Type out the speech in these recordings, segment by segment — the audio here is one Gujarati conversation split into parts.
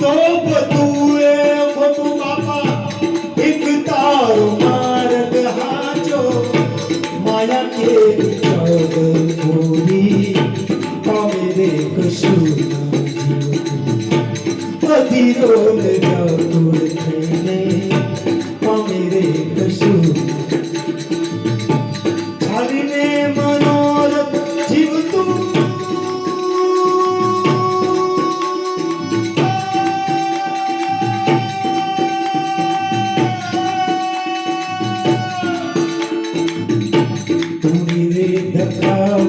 તો બધું એ ખોટું બાપા એક તારો માર્ગ હાચો માયા કે જગ પૂરી જીવતું cama.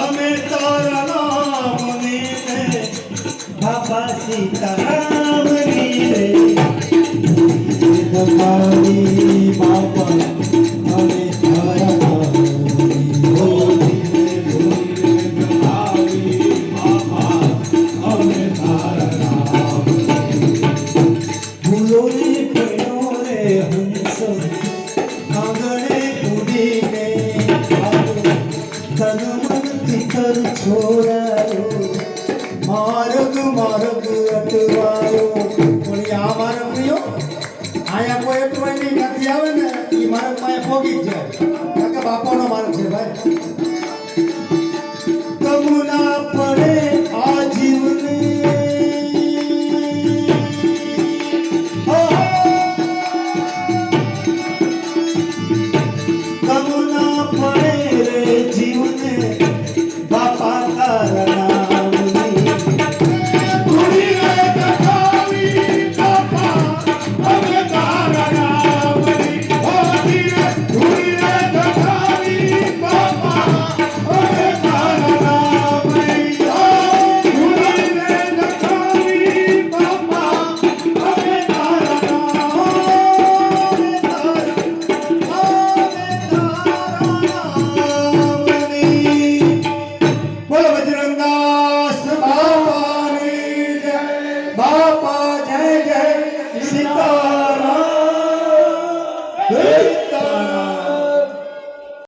અમે તારા નામની રે બાબા સીતારામની રે. તમારી બાપા અમે તારા ફૂલો રે. હંસ મનથી કર છોડાયો માર્ગ માર્ગ અટવાયો પણ આ માર્ગ કયો આયા કોઈ અટવાય નહીં નથી આવે ને એ માર્ગ માં પોગી જ જાય કારણ કે બાપાનો માર્ગ છે ભાઈ পাপ